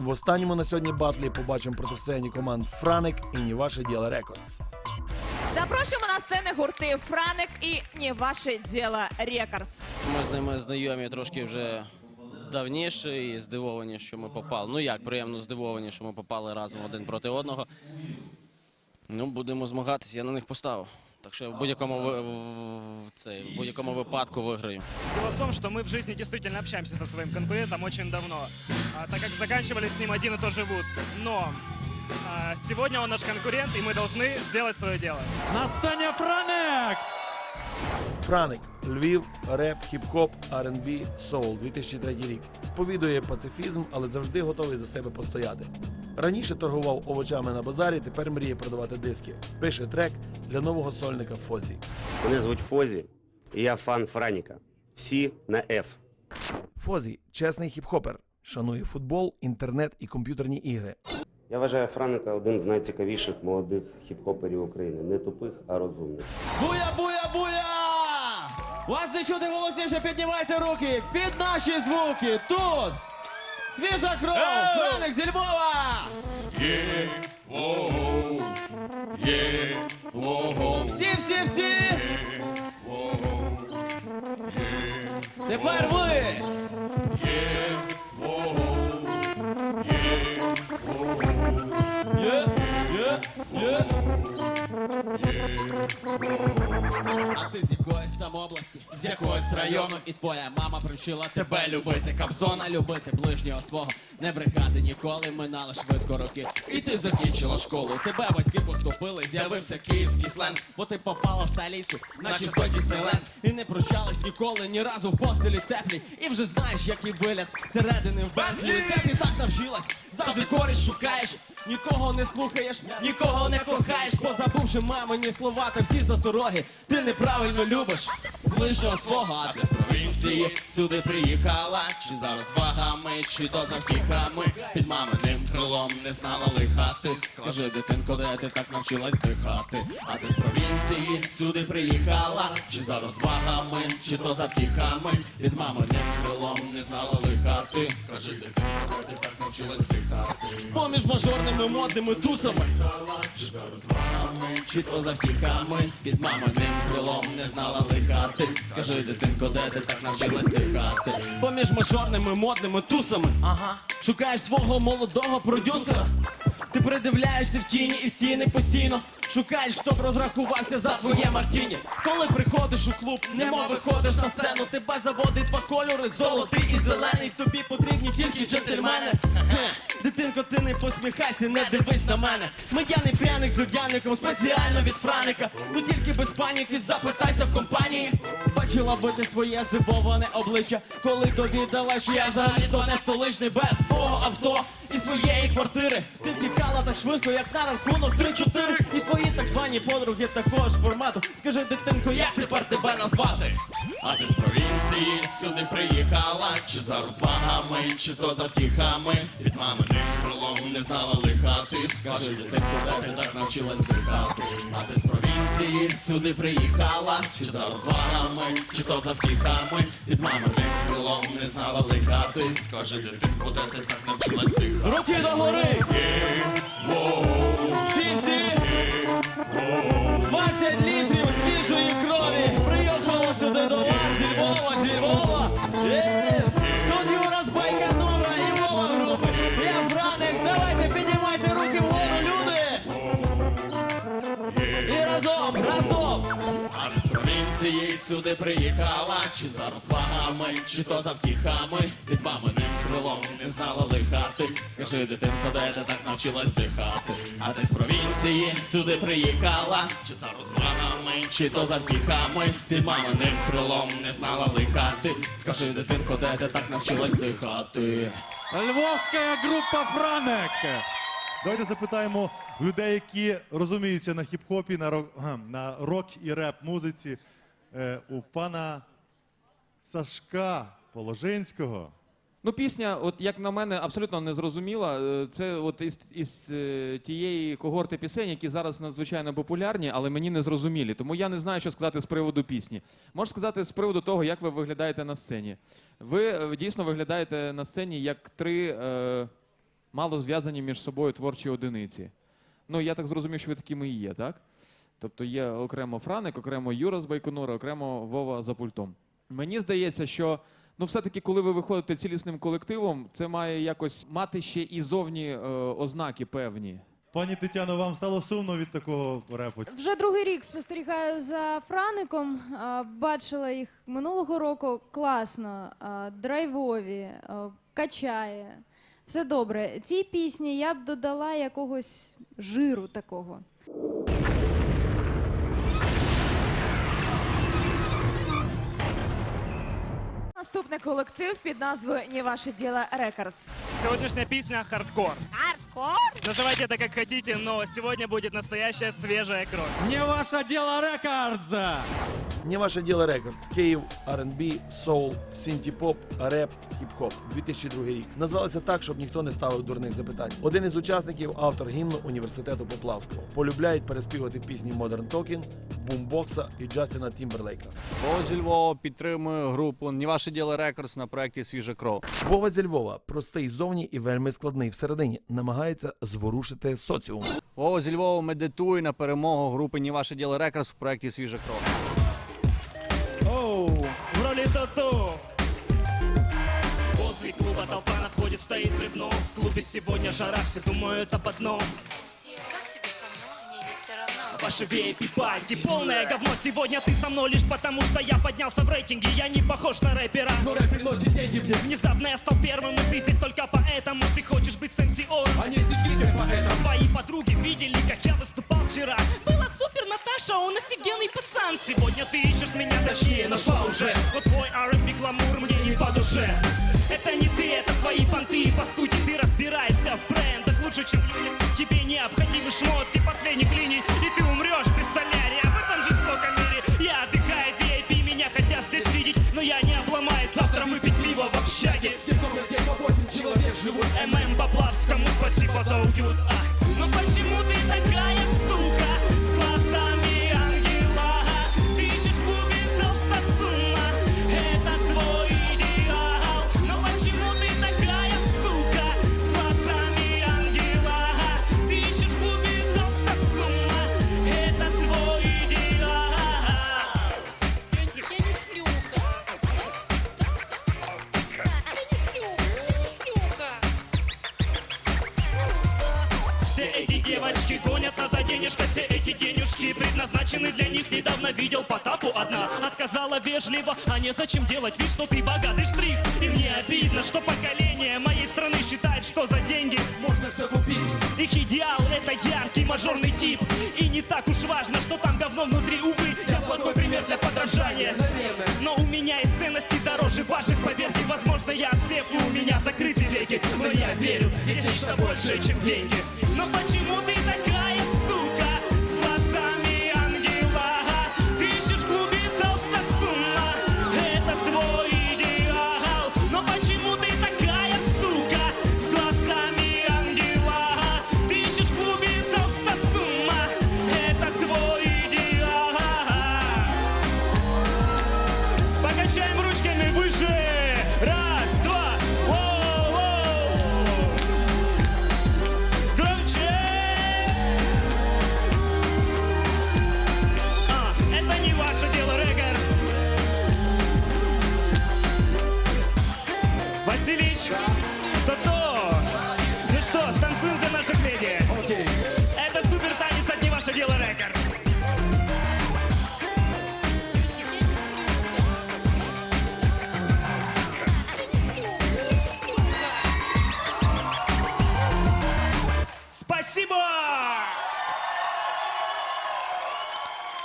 В останньому на сьогодні батлі побачимо протистояння команд Франик і «Не ваше діло Рекордс. Запрошуємо на сцени гурти Франик і Не ваше діло Рекордс. Ми з ними знайомі трошки вже давніше і здивовані, що ми попали. Ну як, приємно здивовані, що ми попали разом один проти одного. Ну, будемо змагатися, я на них поставив. Так що я в будь-якому ви- в- цей, в будь-якому випадку виграю. Дело в том, что мы в жизни действительно общаемся со своим конкурентом очень давно, а, так как заканчивали с ним один и тот же вуз. Но а, сегодня он наш конкурент, и мы должны сделать свое дело. На сцені Франек! Франик Львів, реп, хіп-хоп, R&B, соул 2003 рік. Сповідує пацифізм, але завжди готовий за себе постояти. Раніше торгував овочами на базарі, тепер мріє продавати диски. Пише трек для нового сольника Фозі. Мене звуть Фозі, і я фан Франіка. Всі на F. Фозі чесний хіп-хопер. Шанує футбол, інтернет і комп'ютерні ігри. Я вважаю Франика одним з найцікавіших молодих хіп-хоперів України. Не тупих, а розумних. Буя, буя, буя! Вас не чути голосніше, піднімайте руки під наші звуки. Тут свіжа кров, Франик зі Львова! Всі, всі, всі! Тепер ви! Району, і твоя мама привчила тебе любити Кобзона, любити ближнього свого, не брехати ніколи, минали швидко роки. І ти закінчила школу, тебе батьки поступили, з'явився київський сленг, бо ти попала в столицю, наче в той Діснейленд. І не прощались ніколи, ні разу в постелі теплі. І вже знаєш, який вигляд середини в Бентлі. Ти так навчилась, завжди користь шукаєш. Нікого не слухаєш, нікого не кохаєш, позабувши мамині слова та всі застороги. Ти неправильно любиш ближнього свого, ти з провінції сюди приїхала. Чи за розвагами, чи то за втіхами Під маминим крилом не знала лиха ти Скажи, дитинко, де ти так навчилась дихати? А ти з провінції сюди приїхала, чи за розвагами, чи то за втіхами Під маминим крилом не знала лиха ти Скажи, дитинко, де ти так навчилась? Поміж мажорними модними тусами чи то за втіхами Під маминим крилом не знала лихати? Скажи, дитинко, де ти так навчилась дихати? Поміж мажорними модними тусами Ага. Шукаєш свого молодого продюсера. Ти придивляєшся в тіні і в стіни постійно Шукаєш, хто б розрахувався за твоє мартіні. Коли приходиш у клуб, немов виходиш на сцену. Тебе заводить два кольори, золотий і зелений. Тобі потрібні тільки джентльмени Дитинко, ти не посміхайся, не дивись на мене. Медяний пряник з людяником спеціально від Франика. Ну тільки без паніки, запитайся в компанії. Бачила би ти своє здивоване обличчя Коли довідала, що я взагалі то не столичний без свого авто і своєї квартири. Ти втікала так швидко, як на рахунок 3-4 І твої так звані подруги такого ж формату. Скажи, дитинко, як тепер тебе назвати? А ти з провінції сюди приїхала? Чи за розвагами, чи то за втіхами? Від маминим крилом не знала лиха. Ти скажи, дитинко, де ти так навчилась дихати А ти з провінції сюди приїхала. Чи за розвагами, чи то за втіхами? Від маминим крилом не знала лиха. Ти скажи, дитинко, де ти так навчилась дихати Руки догори! Всі, всі! 20 літрів провінції сюди приїхала, чи за розвагами, чи то за втіхами, під маминим крилом не знала лихати. Скажи, дитинко, де ти так навчилась дихати? А ти з провінції сюди приїхала, чи за розвагами, чи то за втіхами, під маминим крилом не знала лихати. Скажи, дитинко, де ти так навчилась дихати? Львовська група Франек! Давайте запитаємо людей, які розуміються на хіп-хопі, на рок, на рок і реп музиці. Е, у пана Сашка Положинського. Ну, пісня, от як на мене, абсолютно незрозуміла. Е, Це от із, із е, тієї когорти пісень, які зараз надзвичайно популярні, але мені не зрозумілі. Тому я не знаю, що сказати з приводу пісні. Можу сказати з приводу того, як ви виглядаєте на сцені. Ви дійсно виглядаєте на сцені як три. Е, мало зв'язані між собою творчі одиниці. Ну, я так зрозумів, що ви такими і є, так? Тобто є окремо Франик, окремо Юра з Байконура, окремо Вова за пультом. Мені здається, що ну, все-таки, коли ви виходите цілісним колективом, це має якось мати ще і зовні е, ознаки певні. Пані Тетяно, вам стало сумно від такого репу? Вже другий рік спостерігаю за Фраником. а, Бачила їх минулого року. Класно, а, драйвові, а, качає. Все добре. Цій пісні я б додала якогось жиру такого. Наступний колектив під назвою «Не ваше діло Рекордс». Сьогоднішня пісня «Хардкор». Хардкор? Называйте это как хотите, но сегодня будет настоящая свежая кровь. Не ваше дело рекордс! Не ваше діло рекордс. Київ, R&B, соул, синті-поп, реп, хіп-хоп. 2002 рік. Назвалися так, щоб ніхто не ставив дурних запитань. Один із учасників автор гімну університету Поплавського. Полюбляють переспівати пісні Modern Talking, Бумбокса і Джастіна Тімберлейка. Бо зі Львова підтримує групу Не ваше діло рекордс на проєкті Свіжа кров. Вова зі Львова, простий зовні і вельми складний всередині, намагається зворушити соціум. Вова зі Львова медитує на перемогу групи «Ні ваше діло рекордс в проєкті Свіжа кров. Оу, в Тото. Возле клуба толпа на входе стоит бревно. В клубе сегодня жара, все думают об одном. Ваши VIP-пати полное говно Сегодня ты со мной лишь потому, что я поднялся в рейтинге. Я не похож на рэпера. Но рэп приносит деньги мне. Внезапно я стал первым, и ты здесь только поэтому. Ты хочешь быть с MC Ором А не поэтому Твои подруги видели, как я выступал вчера. Было супер, Наташа, он офигенный пацан. Сегодня ты ищешь меня, точнее нашла уже. Но твой R&B гламур мне не по душе. Это не ты, это твои понты. По сути ты разбираешься в брендах Лучше, чем люди. Тебе необходимы шмотки последних линий И ты умрешь без солярия. В этом жестоком мире Я отдыхаю VIP Меня хотят здесь видеть Но я не обломаюсь Завтра выпить пиво в общаге. Где по 8 человек живут. ММ Поплавскому спасибо за уют. А, Но почему ты такая сука предназначены для них Недавно видел Потапу одна. Отказала вежливо, а не зачем делать вид, что ты богатый штрих. И мне обидно, что поколение моей страны считает, что за деньги можно все купить. Их идеал это яркий мажорный тип. И не так уж важно, что там говно внутри, увы. Я плохой пример для подражания. Но у меня есть ценности дороже ваших, поверьте Возможно я ослеп и у меня закрыты веки. Но я верю, есть нечто большее, чем деньги. Но почему ты такая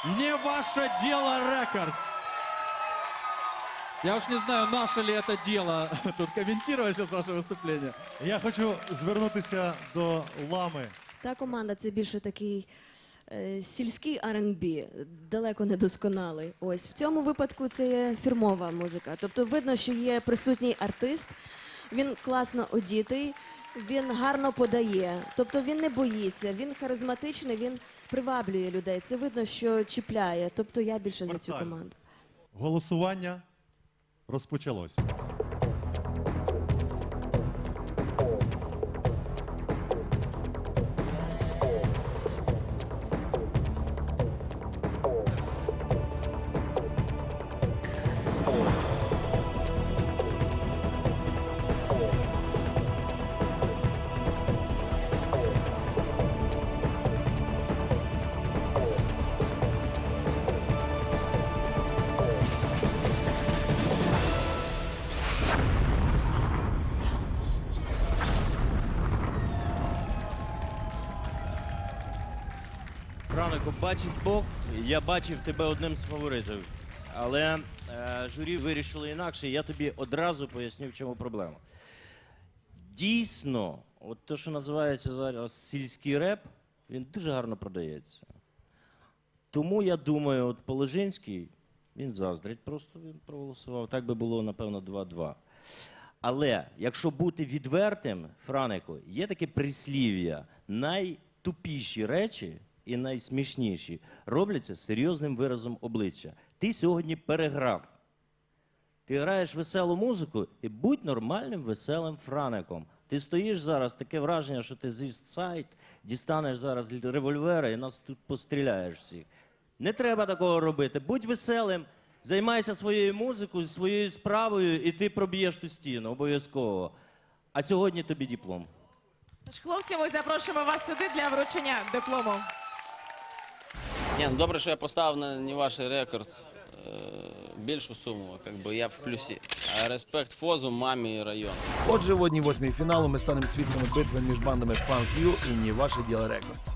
Не ваше дело рекордс! Я уж не знаю, наше ли это дело тут комментировать сейчас ваше выступление. Я хочу звернутися до лами. Та команда це більше такий е, сільський R&B, далеко не досконалий. Ось в цьому випадку це є фірмова музика. Тобто видно, що є присутній артист, він класно одітий, він гарно подає. Тобто він не боїться, він харизматичний, він приваблює людей. Це видно, що чіпляє. Тобто я більше за цю команду. Голосування розпочалося. Франику, бачить Бог, я бачив тебе одним з фаворитів. Але е, журі вирішило інакше, я тобі одразу поясню, в чому проблема. Дійсно, от те, що називається зараз сільський реп, він дуже гарно продається. Тому я думаю, от Положинський, він заздрить, просто він проголосував. Так би було, напевно, 2-2. Але якщо бути відвертим, Франику, є таке прислів'я: найтупіші речі і найсмішніші робляться серйозним виразом обличчя. Ти сьогодні переграв. Ти граєш веселу музику і будь нормальним веселим фраником. Ти стоїш зараз, таке враження, що ти з East Side дістанеш зараз револьвера і нас тут постріляєш всіх. Не треба такого робити. Будь веселим, займайся своєю музикою, своєю справою, і ти проб'єш ту стіну обов'язково. А сьогодні тобі диплом. Тож, хлопці, ми запрошуємо вас сюди для вручення диплому. Ні, ну добре, що я поставив на не ваш рекорд е, більшу суму, как би я в плюсі. Респект Фозу, мамі і району. Отже, в одній восьмій фіналу ми станемо свідками битви між бандами Funk You і Ні Ваше Діло Рекордс.